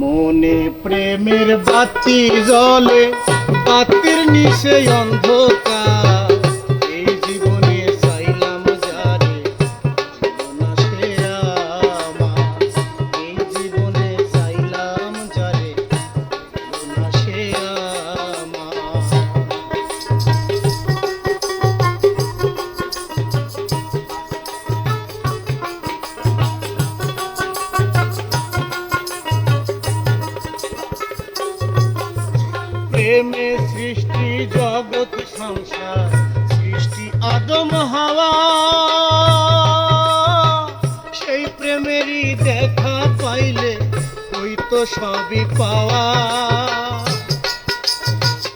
মনে প্রেমের বাতি জলে বাতির নিচে অন্ধকার। প্রেমে সৃষ্টি, জগৎ, সংসার, সৃষ্টি আদম, হাওয়া। সেই প্রেমেরই দেখা পাইলে হইতো সবই পাওয়া।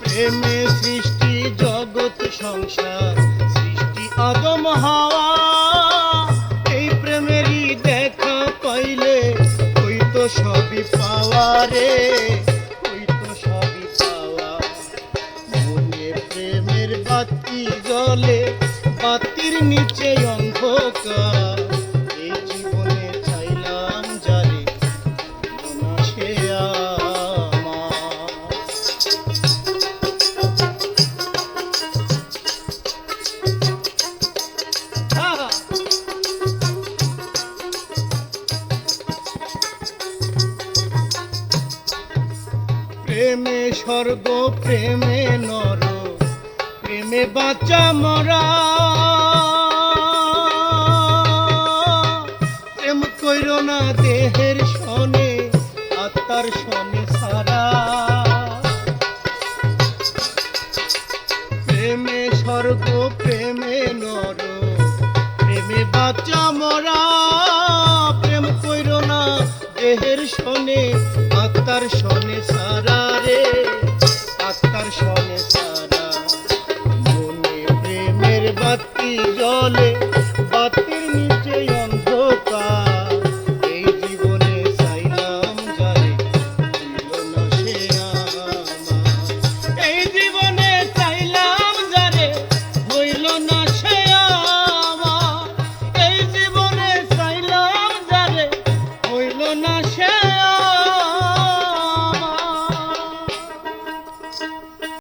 প্রেমে সৃষ্টি, জগৎ, সংসার, সৃষ্টি আদম, হাওয়া। এই প্রেমেরই দেখা পাইলে হইতো সবই পাওয়া রে। বাতির নিচে অন্ধকার। এই জীবনে চাইলাম জারি না সে প্রেমে স্বর্গ প্রেমে নর প্রেমে বাঁচা মরা। প্রেম কইর না দেহের সনে আত্মার সনে সারা। প্রেমে স্বর্গ, প্রেমে নর, প্রেমে বাচ্চা মরা। প্রেম কইর না দেহের শনে, আত্মার শনে সারা। বাতি জলে বাতির